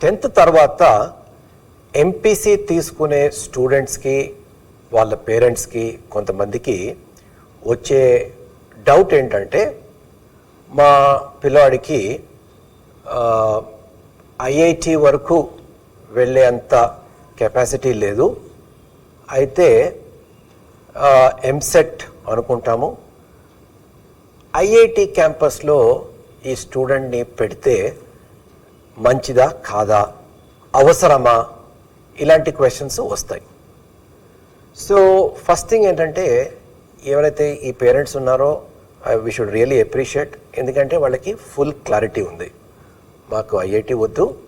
Tenth తర్వాత MPC తీసుకునే స్టూడెంట్స్కి వాళ్ళ పేరెంట్స్కి కొంతమందికి వచ్చే డౌట్ ఏంటంటే మా పిల్లాడికి ఐఐటి వరకు వెళ్ళేంత కెపాసిటీ లేదు. అయితే ఎంసెట్ అనుకుంటాము. ఐఐటి క్యాంపస్లో ఈ స్టూడెంట్ని పెడితే మంచిదా కాదా? అవసరమా? ఇలాంటి క్వశ్చన్స్ వస్తాయి. సో ఫస్ట్ థింగ్ ఏంటంటే ఎవరైతే ఈ పేరెంట్స్ ఉన్నారో వి షుడ్ రియలీ అప్రిషియేట్ ఎందుకంటే వాళ్ళకి ఫుల్ క్లారిటీ ఉంది. మాకు ఐఐటి వద్దు.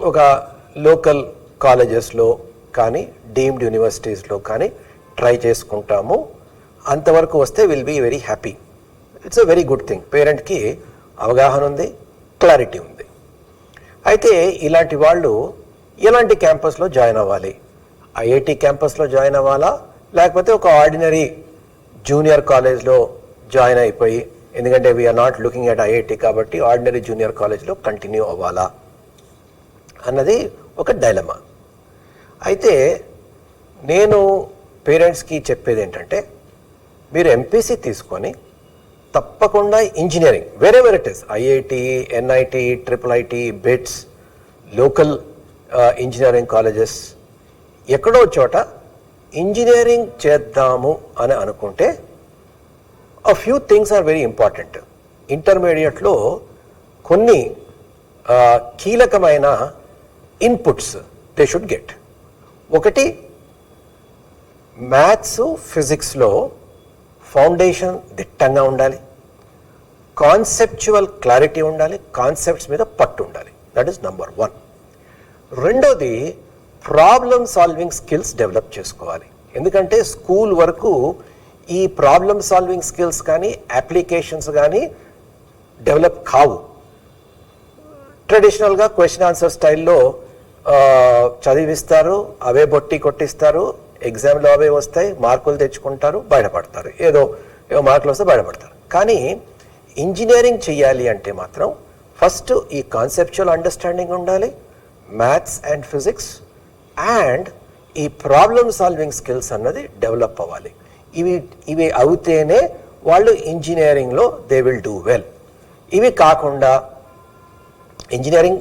ఒక లోకల్ కాలేజెస్లో కానీ డీమ్డ్ యూనివర్సిటీస్లో కానీ ట్రై చేసుకుంటాము. అంతవరకు వస్తే will be very happy it's a very good thing పేరెంట్కి అవగాహన ఉంది. క్లారిటీ ఉంది. అయితే ఇలాంటి వాళ్ళు ఎలాంటి క్యాంపస్లో జాయిన్ అవ్వాలి? ఐఐటి క్యాంపస్లో జాయిన్ అవ్వాలా? లేకపోతే ఒక ఆర్డినరీ జూనియర్ కాలేజ్లో జాయిన్ అయిపోయి ఎందుకంటే we are not looking at IIT కాబట్టి ఆర్డినరీ జూనియర్ కాలేజ్లో కంటిన్యూ అవ్వాలా? అన్నది ఒక డైలమా. అయితే నేను పేరెంట్స్కి చెప్పేది ఏంటంటే మీరు ఎంపీసీ తీసుకొని తప్పకుండా ఇంజనీరింగ్ వేరే వేరే it is IIT NIT triple IT BITS local engineering colleges ఎక్కడో చోట ఇంజనీరింగ్ చేద్దాము అని అనుకుంటే a few things are very important ఇంటర్మీడియట్లో కొన్ని uh, కీలకమైన ఇన్పుట్స్ దే షుడ్ గెట్ ఒకటి మ్యాథ్స్ ఫిజిక్స్లో ఫౌండేషన్ దిట్టంగా ఉండాలి. కాన్సెప్చువల్ క్లారిటీ ఉండాలి. కాన్సెప్ట్స్ మీద పట్టు ఉండాలి. దట్ ఈస్ నంబర్ వన్ రెండోది ప్రాబ్లమ్ సాల్వింగ్ స్కిల్స్ డెవలప్ చేసుకోవాలి. ఎందుకంటే స్కూల్ వరకు ఈ ప్రాబ్లమ్ సాల్వింగ్ స్కిల్స్ కానీ అప్లికేషన్స్ కానీ డెవలప్ కావు. ట్రెడిషనల్గా క్వశ్చన్ ఆన్సర్ స్టైల్లో చదివిస్తారు అవే బొట్టి కొట్టిస్తారు ఎగ్జామ్లో అవే వస్తాయి మార్కులు తెచ్చుకుంటారు బయటపడతారు. ఏదో ఏదో మార్కులు వస్తే బయటపడతారు. కానీ ఇంజనీరింగ్ చేయాలి అంటే మాత్రం ఫస్ట్ ఈ కాన్సెప్చువల్ అండర్స్టాండింగ్ ఉండాలి మ్యాథ్స్ అండ్ ఫిజిక్స్ అండ్ ఈ ప్రాబ్లమ్ సాల్వింగ్ స్కిల్స్ అన్నది డెవలప్ అవ్వాలి. ఇవి ఇవి అవుతేనే వాళ్ళు ఇంజనీరింగ్లో దే విల్ డూ వెల్ ఇవి కాకుండా ఇంజనీరింగ్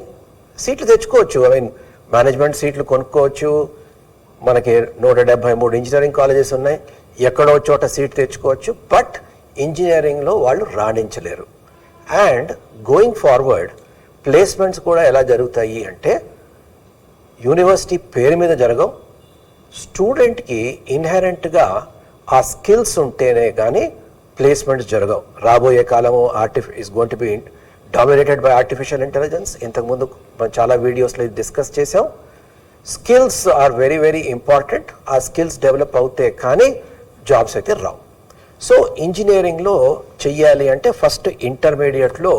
సీట్లు తెచ్చుకోవచ్చు. ఐ మీన్ మేనేజ్మెంట్ సీట్లు కొనుక్కోవచ్చు మనకి నూట డెబ్బై మూడు ఇంజనీరింగ్ కాలేజెస్ ఉన్నాయి. ఎక్కడో చోట సీట్ తెచ్చుకోవచ్చు బట్ ఇంజనీరింగ్లో వాళ్ళు రాణించలేరు. అండ్ గోయింగ్ ఫార్వర్డ్ ప్లేస్మెంట్స్ కూడా ఎలా జరుగుతాయి అంటే యూనివర్సిటీ పేరు మీద జరగవు. స్టూడెంట్కి ఇన్హెరెంట్గా ఆ స్కిల్స్ ఉంటేనే కానీ ప్లేస్మెంట్స్ జరగవు. రాబోయే కాలము ఆర్టిఫి is going to be dominated by artificial intelligence ఇంతకుముందు మనం చాలా వీడియోస్లో డిస్కస్ చేసాం skills are very very important. ఆ స్కిల్స్ డెవలప్ అవుతే కానీ జాబ్స్ అయితే రావు. సో ఇంజనీరింగ్లో చెయ్యాలి అంటే ఫస్ట్ ఇంటర్మీడియట్లో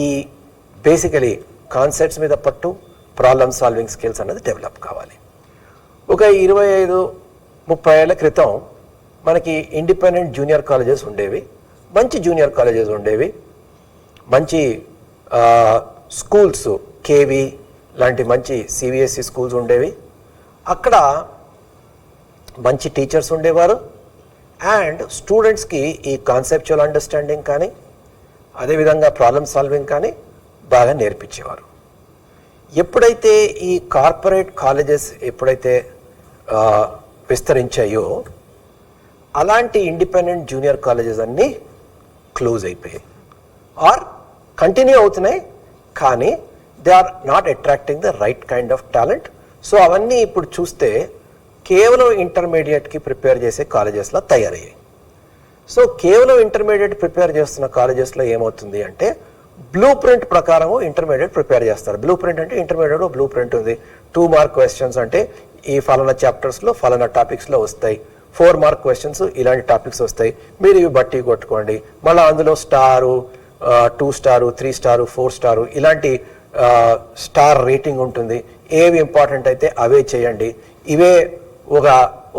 ఈ బేసికలీ కాన్సెప్ట్స్ మీద పట్టు ప్రాబ్లమ్ సాల్వింగ్ స్కిల్స్ అనేది డెవలప్ కావాలి. ఒక ఇరవై ఐదు ముప్పై ఏళ్ళ క్రితం మనకి ఇండిపెండెంట్ జూనియర్ కాలేజెస్ ఉండేవి. మంచి జూనియర్ కాలేజెస్ ఉండేవి. మంచి స్కూల్స్ కేవీ లాంటి మంచి సిబిఎస్ఈ స్కూల్స్ ఉండేవి. అక్కడ మంచి టీచర్స్ ఉండేవారు. అండ్ స్టూడెంట్స్కి ఈ కాన్సెప్చువల్ అండర్స్టాండింగ్ కానీ అదేవిధంగా ప్రాబ్లమ్ సాల్వింగ్ కానీ బాగా నేర్పించేవారు. ఎప్పుడైతే ఈ కార్పొరేట్ కాలేజెస్ ఎప్పుడైతే విస్తరించాయో అలాంటి ఇండిపెండెంట్ జూనియర్ కాలేజెస్ అన్నీ క్లోజ్ అయిపోయాయి. ఆర్ కంటిన్యూ అవుతున్నాయి. కానీ they are not attracting the right kind of talent so అవన్నీ ఇప్పుడు చూస్తే కేవలం ఇంటర్మీడియట్కి ప్రిపేర్ చేసే కాలేజెస్లో తయారయ్యాయి. సో కేవలం ఇంటర్మీడియట్ ప్రిపేర్ చేస్తున్న కాలేజెస్లో ఏమవుతుంది అంటే బ్లూ ప్రింట్ ప్రకారము ఇంటర్మీడియట్ ప్రిపేర్ చేస్తారు. బ్లూ ప్రింట్ అంటే ఇంటర్మీడియట్ బ్లూ ప్రింట్ ఉంది. టూ మార్క్ క్వశ్చన్స్ అంటే ఈ ఫలానా చాప్టర్స్లో ఫలానా టాపిక్స్లో వస్తాయి. ఫోర్ మార్క్ క్వశ్చన్స్ ఇలాంటి టాపిక్స్ వస్తాయి. మీరు ఇవి బట్టి కొట్టుకోండి. మళ్ళీ అందులో star two star three star four star ఇలాంటి స్టార్ రేటింగ్ ఉంటుంది. ఏవి ఇంపార్టెంట్ అయితే అవే చేయండి. ఇవే ఒక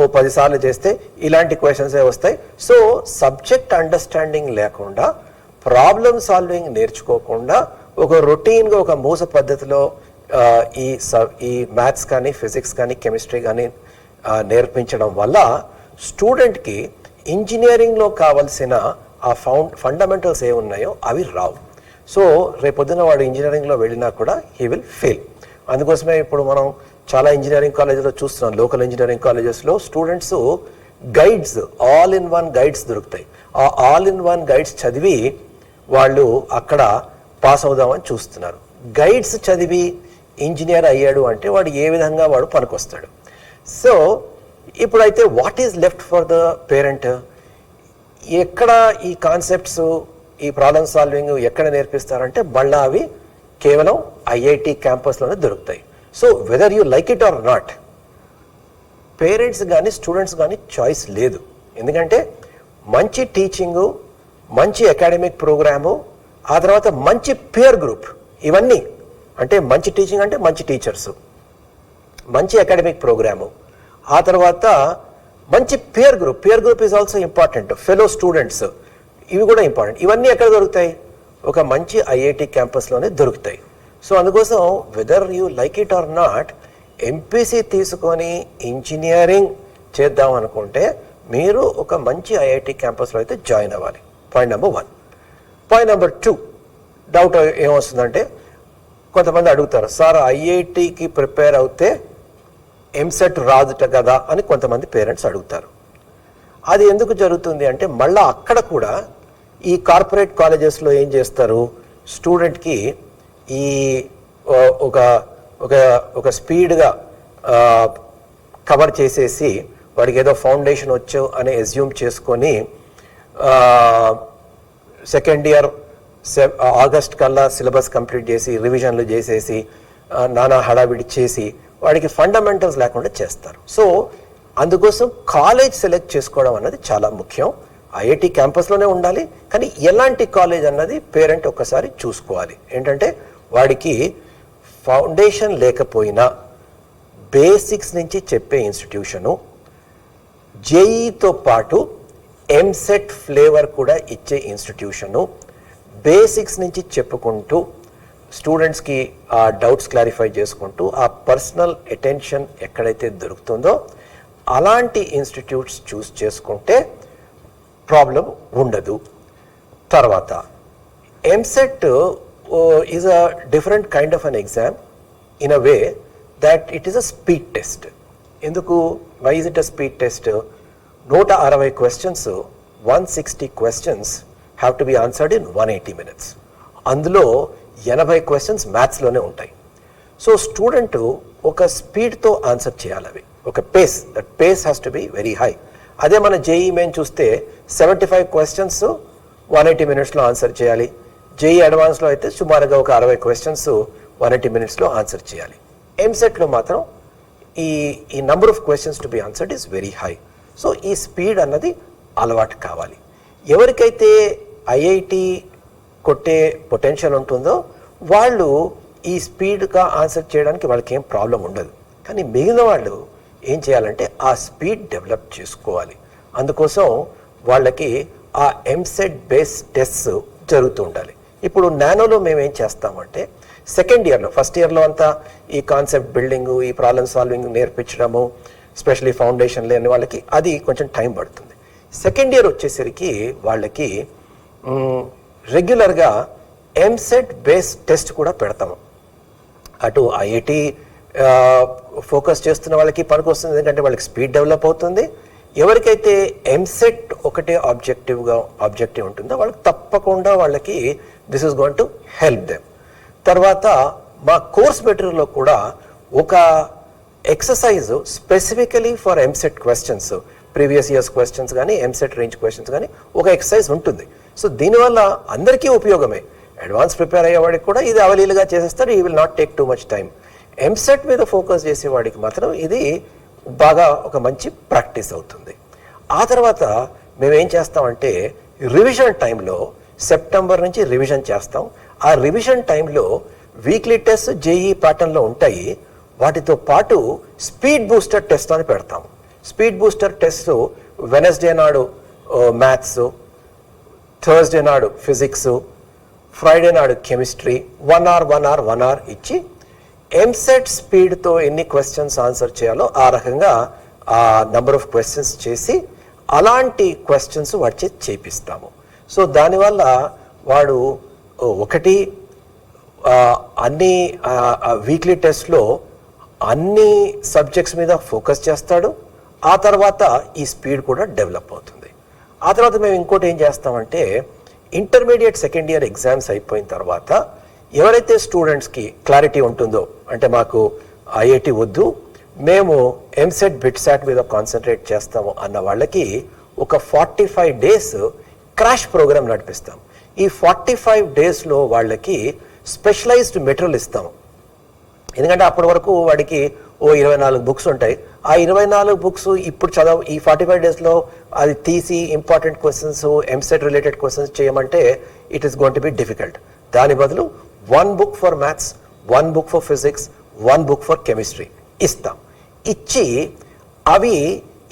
ఓ పదిసార్లు చేస్తే ఇలాంటి క్వశ్చన్సే వస్తాయి. సో సబ్జెక్ట్ అండర్స్టాండింగ్ లేకుండా ప్రాబ్లమ్ సాల్వింగ్ నేర్చుకోకుండా ఒక రొటీన్గా ఒక మూస పద్ధతిలో ఈ స ఈ మ్యాథ్స్ కానీ ఫిజిక్స్ కానీ కెమిస్ట్రీ కానీ నేర్పించడం వల్ల స్టూడెంట్కి ఇంజనీరింగ్లో కావలసిన ఆ ఫౌండ్ ఫండమెంటల్స్ ఏ ఉన్నాయో అవి రావు. సో రేపొద్దున వాడు ఇంజనీరింగ్లో వెళ్ళినా కూడా హీ విల్ ఫెయిల్ అందుకోసమే ఇప్పుడు మనం చాలా ఇంజనీరింగ్ కాలేజీలో చూస్తున్నాం. లోకల్ ఇంజనీరింగ్ కాలేజెస్లో students guides all in one guides దొరుకుతాయి. ఆ ఆల్ ఇన్ వన్ గైడ్స్ చదివి వాళ్ళు అక్కడ పాస్ అవుదామని చూస్తున్నారు. గైడ్స్ చదివి ఇంజనీర్ అయ్యాడు అంటే వాడు ఏ విధంగా వాడు పనికొస్తాడు. సో ఇప్పుడైతే what is left for the parent ఎక్కడ ఈ కాన్సెప్ట్స్ ఈ ప్రాబ్లమ్ సాల్వింగ్ ఎక్కడ నేర్పిస్తారంటే మళ్ళా అవి కేవలం ఐఐటి క్యాంపస్లోనే దొరుకుతాయి. So whether you like it or not parents కానీ స్టూడెంట్స్ కానీ చాయిస్ లేదు. ఎందుకంటే మంచి టీచింగు మంచి అకాడమిక్ ప్రోగ్రాము ఆ తర్వాత మంచి పేర్ గ్రూప్ ఇవన్నీ అంటే మంచి టీచింగ్ అంటే మంచి టీచర్స్ మంచి అకాడమిక్ ప్రోగ్రాము ఆ తర్వాత మంచి peer group peer group is also important fellow students ఇవి కూడా ఇంపార్టెంట్ ఇవన్నీ ఎక్కడ దొరుకుతాయి? ఒక మంచి ఐఐటి క్యాంపస్లోనే దొరుకుతాయి. సో అందుకోసం whether you like it or not MPC తీసుకొని ఇంజనీరింగ్ చేద్దాం అనుకుంటే మీరు ఒక మంచి ఐఐటి క్యాంపస్లో అయితే జాయిన్ అవ్వాలి. Point number one point number two doubt ఏమొస్తుందంటే కొంతమంది అడుగుతారు సార్ ఐఐటికి ప్రిపేర్ అవుతే ఎంసెట్ రాదుట కదా? అని కొంతమంది పేరెంట్స్ అడుగుతారు. అది ఎందుకు జరుగుతుంది అంటే మళ్ళీ అక్కడ కూడా ఈ కార్పొరేట్ కాలేజెస్లో ఏం చేస్తారు? స్టూడెంట్కి ఈ ఒక ఒక ఒక స్పీడ్గా కవర్ చేసేసి వాడికి ఏదో ఫౌండేషన్ వచ్చు అని ఎజ్యూమ్ చేసుకొని సెకండ్ ఇయర్ ఆగస్ట్ కల్లా సిలబస్ కంప్లీట్ చేసి రివిజన్లు చేసేసి నానా హడావిడి చేసి వాడికి ఫండమెంటల్స్ లేకుండా చేస్తారు. సో అందుకోసం కాలేజ్ సెలెక్ట్ చేసుకోవడం అన్నది చాలా ముఖ్యం. ఐఐటి క్యాంపస్లోనే ఉండాలి. కానీ ఎలాంటి కాలేజ్ అన్నది పేరెంట్ ఒక్కసారి చూసుకోవాలి. ఏంటంటే వాడికి ఫౌండేషన్ లేకపోయినా బేసిక్స్ నుంచి చెప్పే ఇన్స్టిట్యూషను జేఈతో పాటు ఎంసెట్ ఫ్లేవర్ కూడా ఇచ్చే ఇన్స్టిట్యూషను బేసిక్స్ నుంచి చెప్పుకుంటూ స్టూడెంట్స్కి ఆ డౌట్స్ క్లారిఫై చేసుకుంటూ ఆ పర్సనల్ అటెన్షన్ ఎక్కడైతే దొరుకుతుందో అలాంటి ఇన్స్టిట్యూట్స్ చూస్ చేసుకుంటే ప్రాబ్లం ఉండదు. తర్వాత EAMCET is a different kind of an exam in a way that it is a speed test ఎందుకు? Why is it a speed test నూట అరవై questions one sixty questions have to be answered in one eighty minutes అందులో ఎనభై questions మ్యాథ్స్లోనే ఉంటాయి. So student ఒక స్పీడ్తో answer చేయాలి అవి. ఒక pace that pace has to be very high అదే మన జేఈ మెయిన్ చూస్తే seventy five questions one eighty మినిట్స్లో ఆన్సర్ చేయాలి. జేఈ అడ్వాన్స్లో అయితే సుమారుగా ఒక అరవై క్వశ్చన్స్ వన్ ఎయిటీ మినిట్స్లో ఆన్సర్ చేయాలి. ఎంసెట్లో మాత్రం ఈ ఈ number of questions to be answered is very high so ఈ స్పీడ్ అన్నది అలవాటు కావాలి. ఎవరికైతే ఐఐటి కొట్టే పొటెన్షియల్ ఉంటుందో వాళ్ళు ఈ స్పీడ్గా ఆన్సర్ చేయడానికి వాళ్ళకి ఏం ప్రాబ్లం ఉండదు. కానీ మిగిలిన వాళ్ళు ఏం చేయాలంటే ఆ స్పీడ్ డెవలప్ చేసుకోవాలి. అందుకోసం వాళ్ళకి ఆ ఎంసెట్ బేస్ టెస్ట్ జరుగుతూ ఉండాలి. ఇప్పుడు నానోలో మేము ఏం చేస్తామంటే సెకండ్ ఇయర్లో ఫస్ట్ ఇయర్లో అంతా ఈ కాన్సెప్ట్ బిల్డింగ్ ఈ ప్రాబ్లమ్ సాల్వింగ్ నేర్పించడము స్పెషలీ ఫౌండేషన్ లేని వాళ్ళకి అది కొంచెం టైం పడుతుంది. సెకండ్ ఇయర్ వచ్చేసరికి వాళ్ళకి రెగ్యులర్గా ఎంసెట్ బేస్ టెస్ట్ కూడా పెడతాము. అటు ఐఐటి ఫోకస్ చేస్తున్న వాళ్ళకి పనికి వస్తుంది. ఎందుకంటే వాళ్ళకి స్పీడ్ డెవలప్ అవుతుంది. ఎవరికైతే ఎంసెట్ ఒకటే ఆబ్జెక్టివ్గా ఆబ్జెక్టివ్ ఉంటుందో వాళ్ళకి తప్పకుండా వాళ్ళకి this is going to help them తర్వాత మా కోర్స్ మెటీరియల్లో కూడా ఒక exercise specifically for EAMCET questions previous years questions కానీ ఎంసెట్ రేంజ్ క్వశ్చన్స్ కానీ ఒక ఎక్సర్సైజ్ ఉంటుంది. సో దీనివల్ల అందరికీ ఉపయోగమే. అడ్వాన్స్ ప్రిపేర్ అయ్యేవాడికి కూడా ఇది అవలీలుగా చేసేస్తారు. ఈ will not take too much time EAMCET మీద ఫోకస్ చేసేవాడికి మాత్రం ఇది బాగా ఒక మంచి ప్రాక్టీస్ అవుతుంది. ఆ తర్వాత మేమేం చేస్తామంటే రివిజన్ టైంలో సెప్టెంబర్ నుంచి రివిజన్ చేస్తాం. ఆ రివిజన్ టైంలో వీక్లీ టెస్ట్ జేఈ ప్యాటర్న్లో ఉంటాయి. వాటితో పాటు స్పీడ్ బూస్టర్ టెస్ట్ అని పెడతాం. స్పీడ్ బూస్టర్ టెస్ట్ వెనస్డే నాడు మ్యాథ్స్ థర్స్డే నాడు ఫిజిక్స్ ఫ్రైడే నాడు chemistry one hour one hour one hour ఇచ్చి ఎంసెట్ స్పీడ్తో ఎన్ని క్వశ్చన్స్ ఆన్సర్ చేయాలో ఆ రకంగా ఆ నెంబర్ ఆఫ్ క్వశ్చన్స్ చేసి అలాంటి క్వశ్చన్స్ వాడి చేపిస్తాము. సో దానివల్ల వాడు ఒకటి అన్ని వీక్లీ టెస్ట్లో అన్ని సబ్జెక్ట్స్ మీద ఫోకస్ చేస్తాడు. ఆ తర్వాత ఈ స్పీడ్ కూడా డెవలప్ అవుతుంది. ఆ తర్వాత మేము ఇంకోటి ఏం చేస్తామంటే ఇంటర్మీడియట్ సెకండ్ ఇయర్ ఎగ్జామ్స్ అయిపోయిన తర్వాత ఎవరైతే స్టూడెంట్స్కి క్లారిటీ ఉంటుందో అంటే మాకు ఐఐటి వద్దు మేము ఎంసెట్ బిట్సాట్ మీద కాన్సన్ట్రేట్ చేస్తాము అన్న వాళ్ళకి ఒక forty five days crash program నడిపిస్తాం. ఈ ఫార్టీ ఫైవ్ డేస్లో వాళ్ళకి స్పెషలైజ్డ్ మెటీరియల్ ఇస్తాం. ఎందుకంటే అప్పటి వరకు వాడికి ఓ ఇరవై నాలుగు బుక్స్ ఉంటాయి. ఆ ఇరవై నాలుగు బుక్స్ ఇప్పుడు చదవ ఈ ఫార్టీ ఫైవ్ డేస్లో అది తీసి important questions EAMCET related questions చేయమంటే it is going to be difficult దాని బదులు one book for maths one book for physics one book for chemistry ఇస్తాం. ఇచ్చి అవి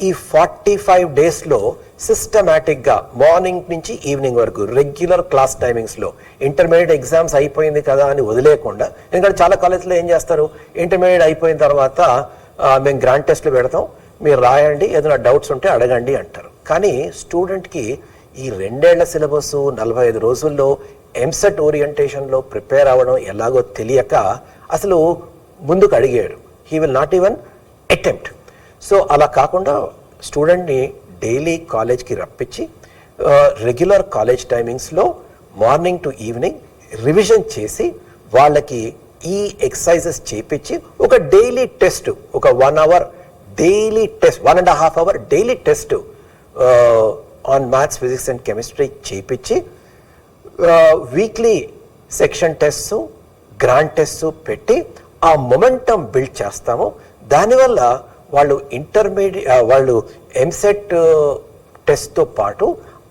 ఈ ఫార్టీ ఫైవ్ డేస్లో సిస్టమేటిక్గా మార్నింగ్ నుంచి ఈవినింగ్ వరకు రెగ్యులర్ క్లాస్ టైమింగ్స్లో ఇంటర్మీడియట్ ఎగ్జామ్స్ అయిపోయింది కదా అని వదిలేయకుండా ఎందుకంటే చాలా కాలేజ్లో ఏం చేస్తారు? ఇంటర్మీడియట్ అయిపోయిన తర్వాత మేము గ్రాండ్ టెస్ట్లు పెడతాం. మీరు రాయండి ఏదైనా డౌట్స్ ఉంటే అడగండి అంటారు. కానీ స్టూడెంట్కి ఈ రెండేళ్ళ సిలబస్ నలభై ఐదు రోజుల్లో ఎంసెట్ ఓరియంటేషన్లో ప్రిపేర్ అవ్వడం ఎలాగో తెలియక అసలు ముందుకు అడిగాడు. He will not even attempt so అలా కాకుండా స్టూడెంట్ని డైలీ కాలేజ్కి రప్పించి రెగ్యులర్ కాలేజ్ టైమింగ్స్లో మార్నింగ్ టు ఈవినింగ్ రివిజన్ చేసి వాళ్ళకి ఈ ఎక్సర్సైజెస్ చేపించి ఒక డైలీ టెస్ట్ ఒక one hour daily test one and half hour daily test on maths physics and chemistry చేపించి weekly section test grand test పెట్టి ఆ మొమెంటం బిల్డ్ చేస్తాము. దానివల్ల వాళ్ళు ఇంటర్మీడియట్ వాళ్ళు ఎంసెట్ టెస్ట్తో పాటు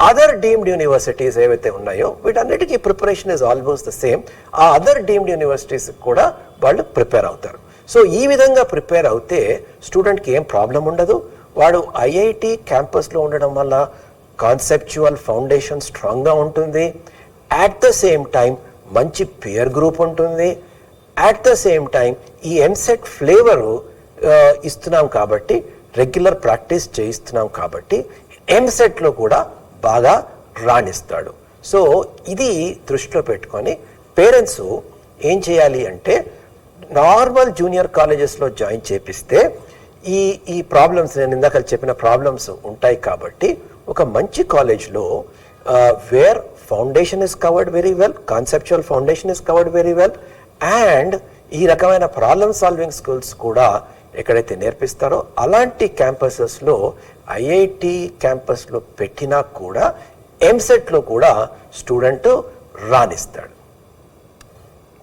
అదర్ డీమ్డ్ యూనివర్సిటీస్ ఏవైతే ఉన్నాయో వీటన్నిటికీ preparation is almost the same ఆ అదర్ డీమ్డ్ యూనివర్సిటీస్ కూడా వాళ్ళు ప్రిపేర్ అవుతారు. సో ఈ విధంగా ప్రిపేర్ అవుతే స్టూడెంట్కి ఏం ప్రాబ్లం ఉండదు. వాడు ఐఐటి క్యాంపస్లో ఉండడం వల్ల కాన్సెప్చువల్ ఫౌండేషన్ స్ట్రాంగ్గా ఉంటుంది. అట్ ద సేమ్ టైం మంచి పియర్ గ్రూప్ ఉంటుంది. అట్ ద సేమ్ టైం ఈ ఎంసెట్ ఫ్లేవరు ఇస్తున్నాం కాబట్టి రెగ్యులర్ ప్రాక్టీస్ చేయిస్తున్నాం కాబట్టి ఎంసెట్లో కూడా బాగా రాణిస్తాడు. సో ఇది దృష్టిలో పెట్టుకొని పేరెంట్స్ ఏం చేయాలి అంటే నార్మల్ జూనియర్ కాలేజెస్లో జాయిన్ చేపిస్తే ఈ ఈ ప్రాబ్లమ్స్ నేను ఇందాక చెప్పిన ప్రాబ్లమ్స్ ఉంటాయి కాబట్టి ఒక మంచి కాలేజ్లో where foundation is covered very well conceptual foundation is covered very well and ఈ రకమైన ప్రాబ్లమ్ సాల్వింగ్ స్కిల్స్ కూడా ఎక్కడైతే నేర్పిస్తారో అలాంటి క్యాంపసెస్లో ఐఐటి క్యాంపస్లో పెట్టినా కూడా ఎంసెట్లో కూడా స్టూడెంట్ రాణిస్తాడు.